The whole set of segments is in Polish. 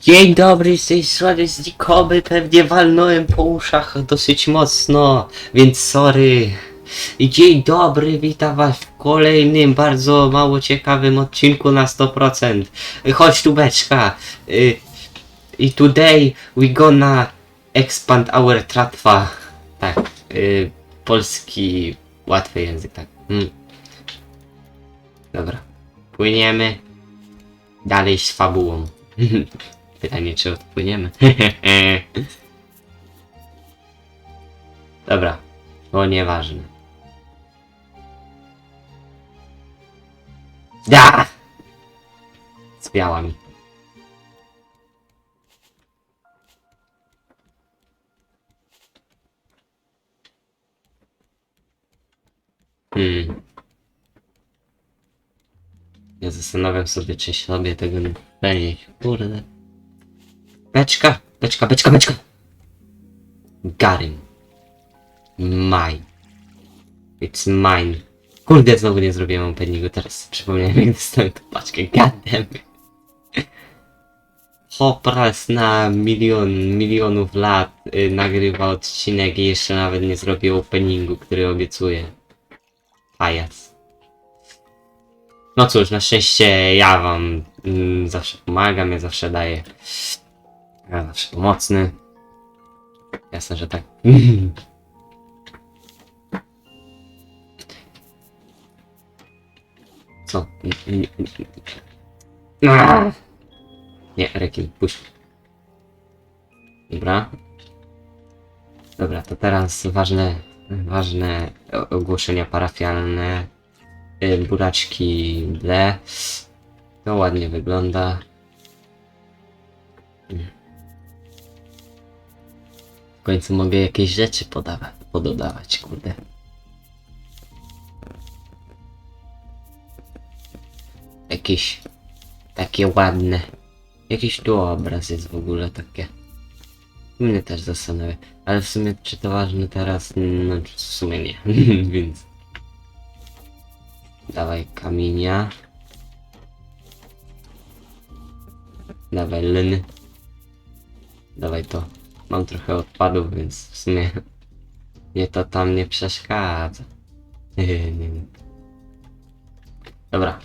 Dzień dobry, z tej strony znikomy, pewnie walnąłem po uszach dosyć mocno, więc sorry. I dzień dobry, witam was w kolejnym bardzo mało ciekawym odcinku na 100%. Chodź tu beczka. Y, I today we gonna expand our tratwa. Tak, y, polski, łatwy język, tak. Mm. Dobra, płyniemy dalej z fabułą. Pytanie, czy odpłyniemy? Dobra, bo nieważne. Da! Zwiała mi. Hmm. Ja zastanawiam sobie, czy sobie tego nie powiedzieć. Kurde. Beczka, beczka, beczka, beczka. Garin. Mine. It's mine. Kurde, znowu nie zrobiłem openingu, teraz przypomniałem jak dostałem tą paczkę. Gadem. Hopras na milion, milionów lat y, nagrywa odcinek i jeszcze nawet nie zrobił openingu, który obiecuje. Pajac. No cóż, na szczęście ja wam mm, zawsze pomagam, ja zawsze daję. Ja zawsze pomocny. Jasne, że tak. Co? Ah! Nie, rekin, puść. Dobra. Dobra, to teraz ważne, ważne ogłoszenia parafialne. Y, Buraczki ble. To ładnie wygląda. W końcu mogę jakieś rzeczy podawać, pododawać, kurde. Jakieś takie ładne. Jakiś tu obraz jest w ogóle takie. Mnie też zastanawia. Ale w sumie czy to ważne teraz? No w sumie nie. Więc. Dawaj kamienia. Dawaj lny. Dawaj to. Mam trochę odpadów, więc w sumie mnie to tam nie przeszkadza. Dobra.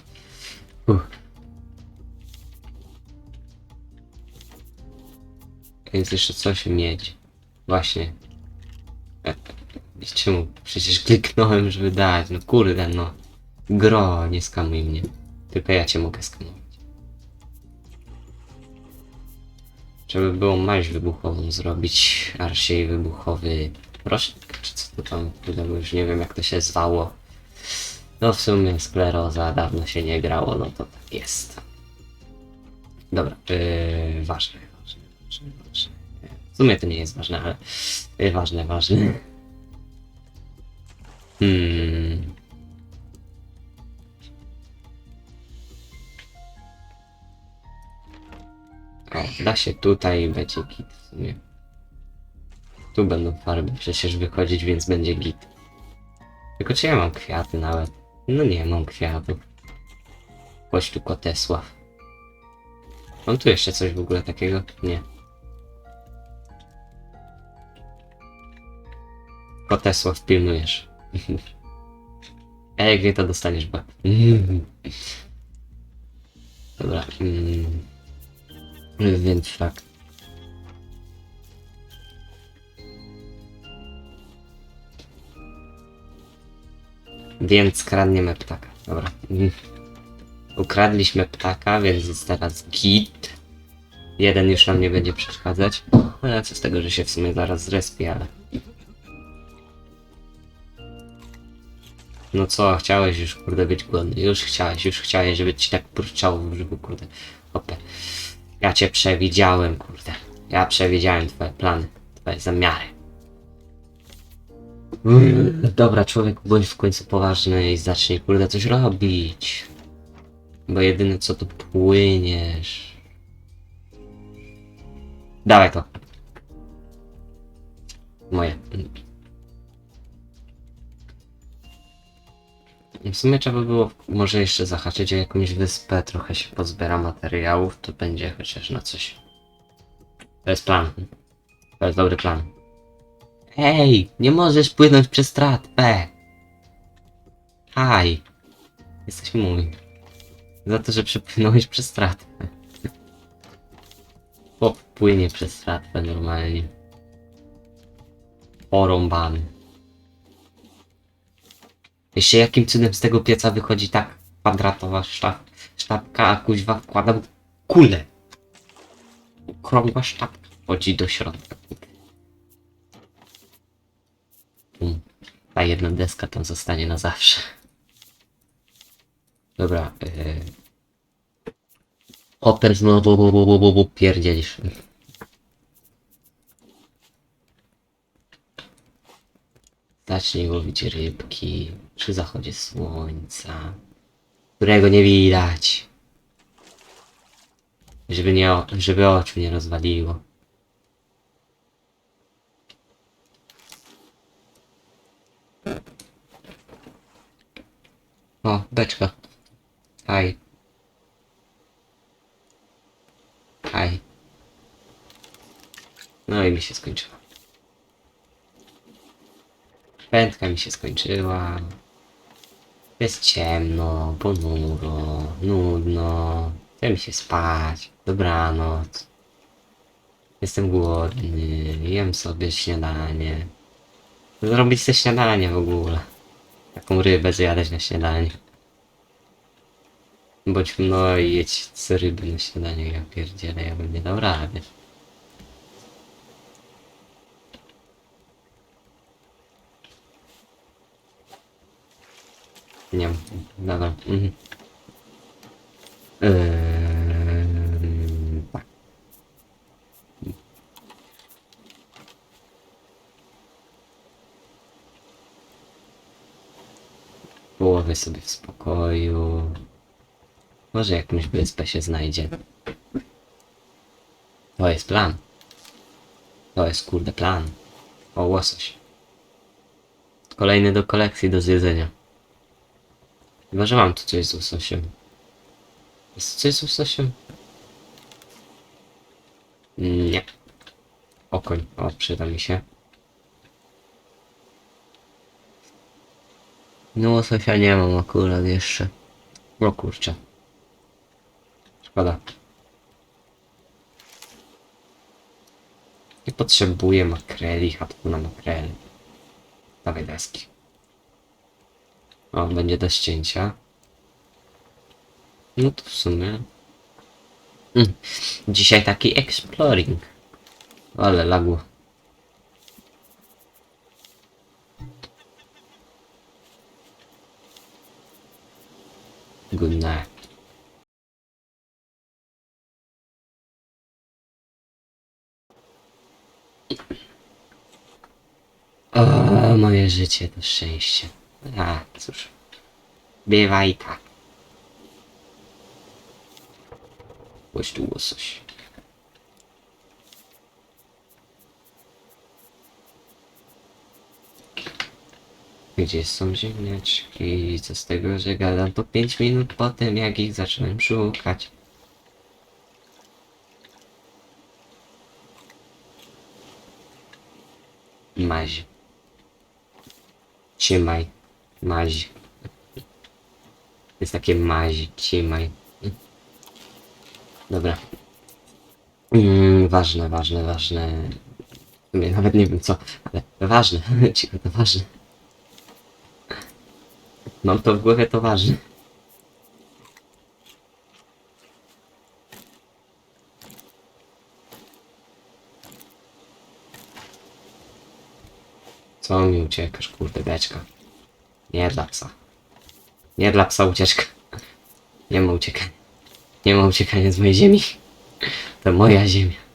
Więc jeszcze coś mieć. Właśnie. E, e, Czemu? Przecież kliknąłem, żeby dać. No kurde, no. Gro, nie skamuj mnie. Tylko ja cię mogę skamować. Żeby było maść wybuchową zrobić. Arsiej wybuchowy proszek, czy co to tam, już nie wiem jak to się zwało. No w sumie skleroza, dawno się nie grało, no to tak jest. Dobra, yy, ważne, ważne, ważne, ważne. W sumie to nie jest ważne, ale yy, ważne, ważne. Hmm. O, da się tutaj i będzie git w sumie. Tu będą farby przecież wychodzić, więc będzie git. Tylko czy ja mam kwiaty nawet? No nie mam kwiatów. Chodź tu Kotesław. Mam tu jeszcze coś w ogóle takiego? Nie. Kotesław pilnujesz. Ej, gdy to dostaniesz ba. Dobra. Mm. Więc tak. Więc kradniemy ptaka. Dobra. Mm. Ukradliśmy ptaka, więc jest teraz git. Jeden już nam nie będzie przeszkadzać. Ale co z tego, że się w sumie zaraz zrespi, ale... No co, chciałeś już kurde być głodny. Już chciałeś, już chciałeś, żeby ci tak purczało w brzuchu, kurde. Hopę. Ja cię przewidziałem, kurde. Ja przewidziałem twoje plany, twoje zamiary. Mm, Dobra, człowiek, bądź w końcu poważny i zacznij, kurde, coś robić. Bo jedyne co tu płyniesz. Dawaj to. Moje. W sumie trzeba by było może jeszcze zahaczyć o jakąś wyspę, trochę się pozbiera materiałów, to będzie chociaż na coś To jest plan. To jest dobry plan. Ej, nie możesz płynąć przez tratwę. Haj. Jesteś mój. Za to, że przepłynąłeś przez tratwę. Chłop płynie przez tratwę normalnie. Porąbany. Jeszcze jakim cudem z tego pieca wychodzi tak kwadratowa sztab, sztabka, a kuźwa wkładam kulę. Okrągła sztabka wchodzi do środka. Pum. Ta jedna deska tam zostanie na zawsze. Dobra. Yy... Hopper znowu pierdzielisz. Zacznij łowić rybki przy zachodzie słońca, którego nie widać. Żeby, nie, żeby oczu nie rozwaliło. O, beczka. Haj. Haj. No i mi się skończyła. Pętka mi się skończyła. Jest ciemno, ponuro, nudno. Chce mi się spać. Dobranoc. Jestem głodny. Jem sobie śniadanie. Zrobić sobie śniadanie w ogóle. Taką rybę zjadać na śniadanie. Bądź no i jedź z ryby na śniadanie. Ja pierdzielę, ja bym nie dał rady. Nie, dobra. Mhm. Eee, tak. Połowy sobie w spokoju. Może jakąś wyspę się znajdzie. To jest plan. To jest kurde plan. O, łosoś. Kolejny do kolekcji do zjedzenia. Chyba, że mam tu coś z łososiem. Jest coś z łososiem? Nie. Okoń. O, przyda mi się. No łososia nie mam akurat jeszcze. O kurczę. Szkoda. Nie potrzebuję makreli, chatku na makreli. Dawaj deski. O, będzie do ścięcia. No to w sumie. Mm. Dzisiaj taki exploring. Ale lagło. Good night. O, moje życie to szczęście. A, cóż. Bywa i tak. Chodź tu łosoś. Gdzie są ziemniaczki? Co z tego, że gadam po 5 minut po tym, jak ich zacząłem szukać. Mazi. Trzymaj. Mazi. Jest takie mazi. Trzymaj. Dobra. Mm, ważne, ważne, ważne. W sumie nawet nie wiem co, ale ważne. Cicho, to ważne. Mam to w głowie, to ważne. Co mi uciekasz, kurde beczka? Nie dla psa. Nie dla psa ucieczka. Nie ma uciekania. Nie ma uciekania z mojej ziemi. To moja ziemia.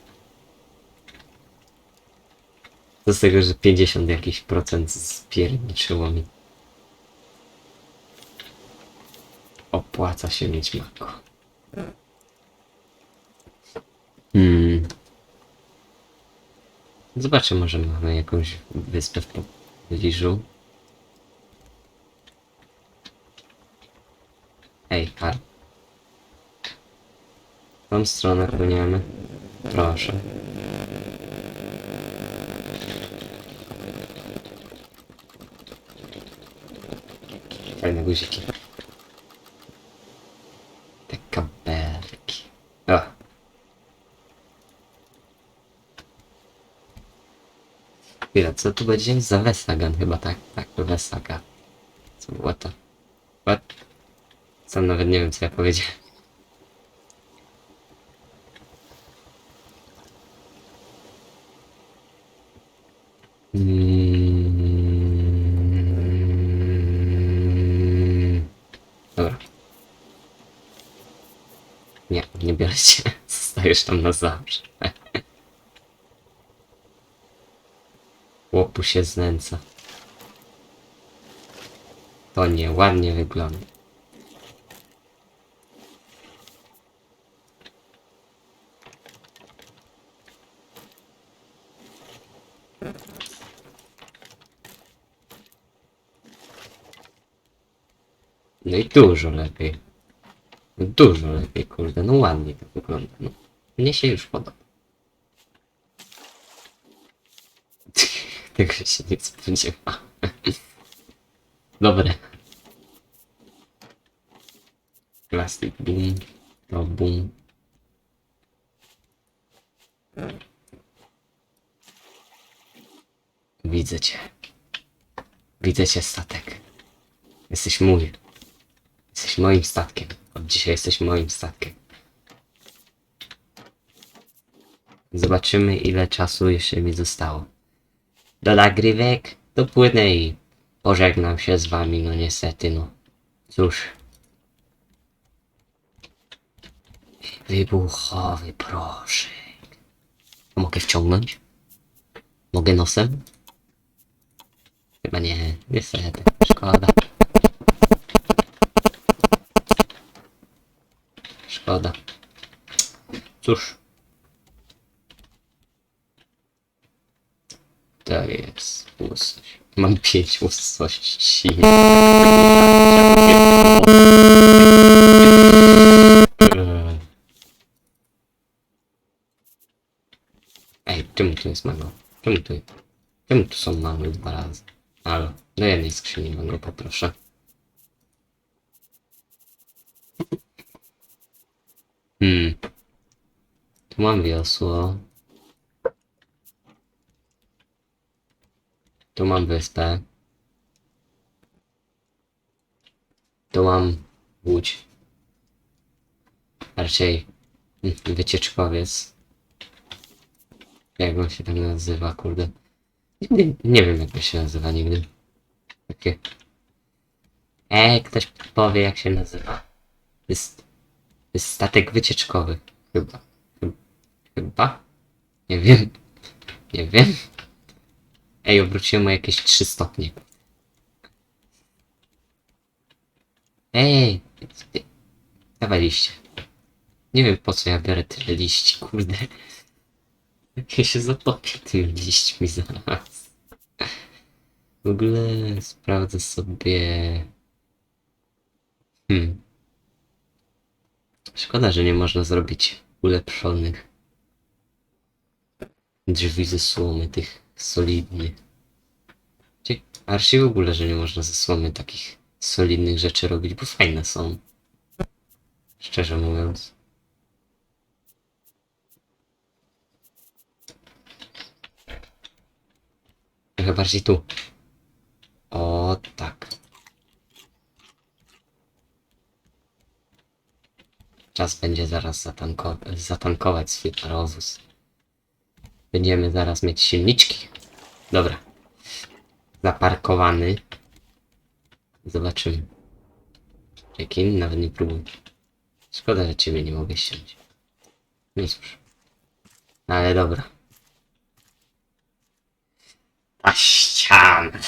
Co z tego, że 50 jakiś procent spierniczyło mi. Opłaca się mieć mako. Hmm. Zobaczę, może mamy jakąś wyspę w pobliżu. Ej, Karl. W tą stronę płyniemy. Proszę. Fajne guziki. Te kabelki. O. Chwila, co tu będzie? Za Vesagan chyba, tak? Tak, Vesagan. Co, what the sam nawet nie wiem, co ja powiedziałem. Mm. Dobra. Nie, nie biorę cię. Zostajesz tam na zawsze. Łopu się znęca. To nie ładnie wygląda. No i dużo lepiej. Dużo lepiej, kurde. No ładnie to wygląda. No. Mnie się już podoba. Tego się nie spodziewa. Dobre. Plastic boom. To boom. Widzę cię. Widzę cię, statek. Jesteś mój. Jesteś moim statkiem. Od dzisiaj jesteś moim statkiem. Zobaczymy, ile czasu jeszcze mi zostało. Do nagrywek dopłynę i pożegnam się z wami, no niestety, no. Cóż. Wybuchowy proszek. Mogę wciągnąć? Mogę nosem? Chyba nie, niestety. Szkoda. Szkoda. Cóż. To jest łosoś. Mam pięć łosości. Eee. Ej, czemu tu jest mango? Czemu tu, czemu tu są mango dwa razy? Ale do jednej skrzyni mango poproszę. Hmm. Tu mam wiosło. Tu mam wyspę. Tu mam łódź. Raczej wycieczkowiec. Jak on się tam nazywa, kurde. Nigdy, nie wiem jak to się nazywa nigdy. Takie. Ej, ktoś powie jak się nazywa. Jest, jest statek wycieczkowy. Chyba. Chyba. Nie wiem. Nie wiem. Ej, obróciłem o jakieś 3 stopnie. Ej! Dawaj liście. Nie wiem po co ja biorę tyle liści, kurde. Ja się zatopię tymi liśćmi zaraz. W ogóle sprawdzę sobie... Hmm. Szkoda, że nie można zrobić ulepszonych drzwi ze słomy, tych solidnych. Cie- Arsi w ogóle, że nie można ze słomy takich solidnych rzeczy robić, bo fajne są. Szczerze mówiąc. Trochę bardziej tu. O, tak. Czas będzie zaraz zatanko- zatankować swój parowóz. Będziemy zaraz mieć silniczki. Dobra. Zaparkowany. Zobaczymy. Jakim? Nawet nie próbuj. Szkoda, że ciebie nie mogę ściąć. No cóż. Ale dobra. A ściana.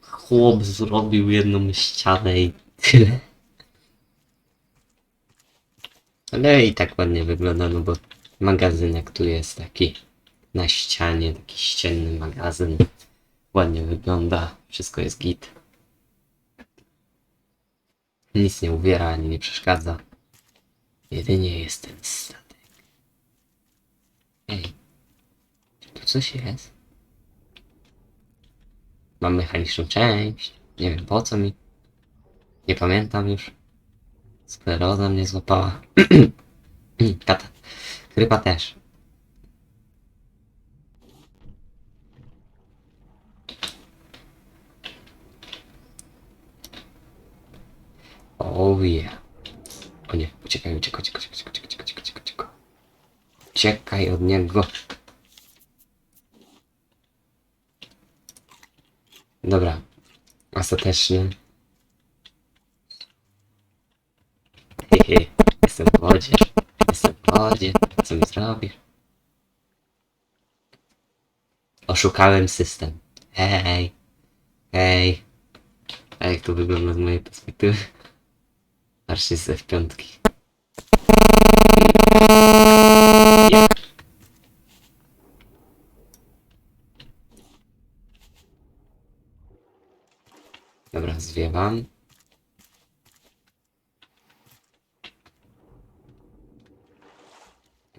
Chłop zrobił jedną ścianę i tyle. Ale i tak ładnie wygląda, no bo magazynek tu jest taki na ścianie, taki ścienny magazyn. Ładnie wygląda, wszystko jest git. Nic nie uwiera ani nie przeszkadza. Jedynie jest ten statek. Ej, czy tu coś jest? Mam mechaniczną część. Nie wiem po co mi. Nie pamiętam już. Skleroza mnie złapała. Kata. Krypa też. Oh yeah. O nie, uciekaj, uciekaj, uciekaj, uciekaj, uciekaj, uciekaj, uciekaj, uciekaj. Uciekaj od niego. Dobra. Ostateczny. Hehe, jestem w wodzie. Wodzie. Co mi zrobisz? Oszukałem system. Hej. Hej. A jak to wygląda z mojej perspektywy? Patrzcie z F5. Nie. Dobra, zwiewam.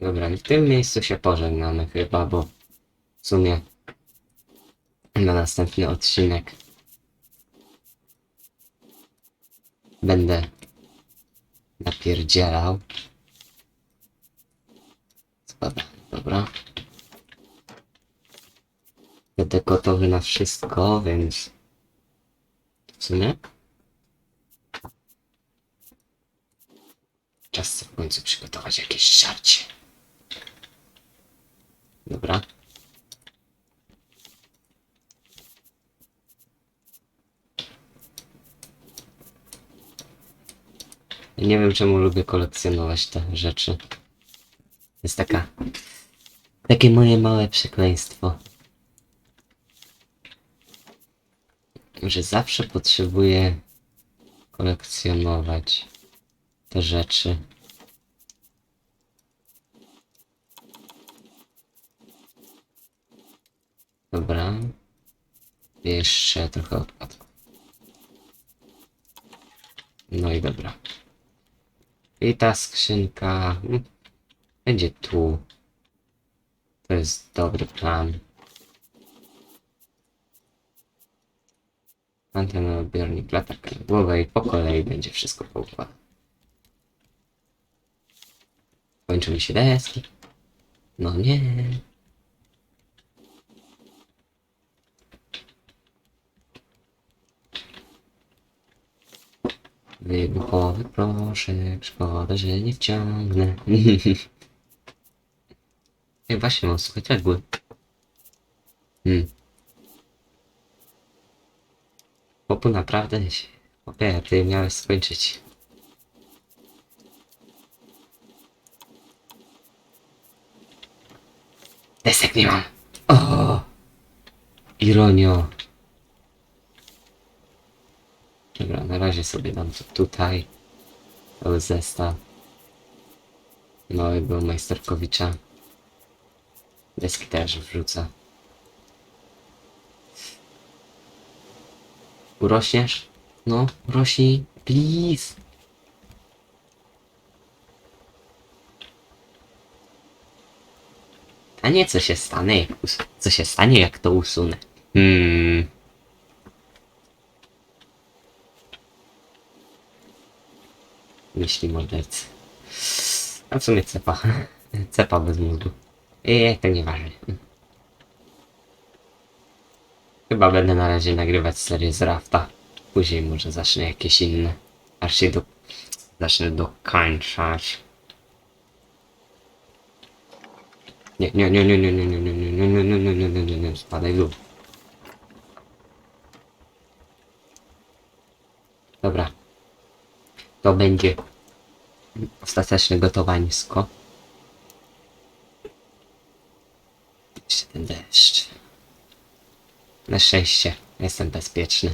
Dobra, i w tym miejscu się pożegnamy chyba, bo w sumie na następny odcinek będę napierdzielał. Spada, dobra. Będę gotowy na wszystko, więc w sumie czas w końcu przygotować jakieś żarcie. Dobra. Nie wiem czemu lubię kolekcjonować te rzeczy. Jest taka. Takie moje małe przekleństwo. Że zawsze potrzebuję kolekcjonować te rzeczy. Dobra. Jeszcze trochę odpadł. No i dobra. I ta skrzynka będzie tu. To jest dobry plan. Antena, odbiornik, latarka na głowę i po kolei będzie wszystko poukładane. Kończą mi się deski. No nie. Wybuchowy proszek, szkoda, że nie wciągnę. Ej, właśnie mam słuchać cegły. Hmm. Chłopu naprawdę się... Okej, ty miałeś skończyć. Desek nie mam. O! Ironio. Dobra, na razie sobie dam to tutaj. Cały zestaw. Małego majsterkowicza. Deski też wrzucę. Urośniesz? No, urośnij. Please. A nie co się stanie, jak co się stanie, jak to usunę. Hmm. Myśli mordercy. A w sumie cepa. Cepa bez mózgu. Eee, to nieważne. Chyba będę na razie nagrywać serię z Rafta. Później może zacznę jakieś inne. Aż się do... zacznę dokończać. Nie, nie, nie, nie, nie, nie, nie, nie, nie, nie, nie, nie, nie, nie, nie, nie, spadaj w dół. Dobra. To będzie ostateczne gotowańsko. Jeszcze ten deszcz. Na szczęście jestem bezpieczny.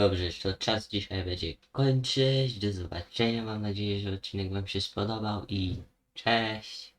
Dobrze, to czas dzisiaj będzie kończyć. Do zobaczenia. Mam nadzieję, że odcinek Wam się spodobał i cześć.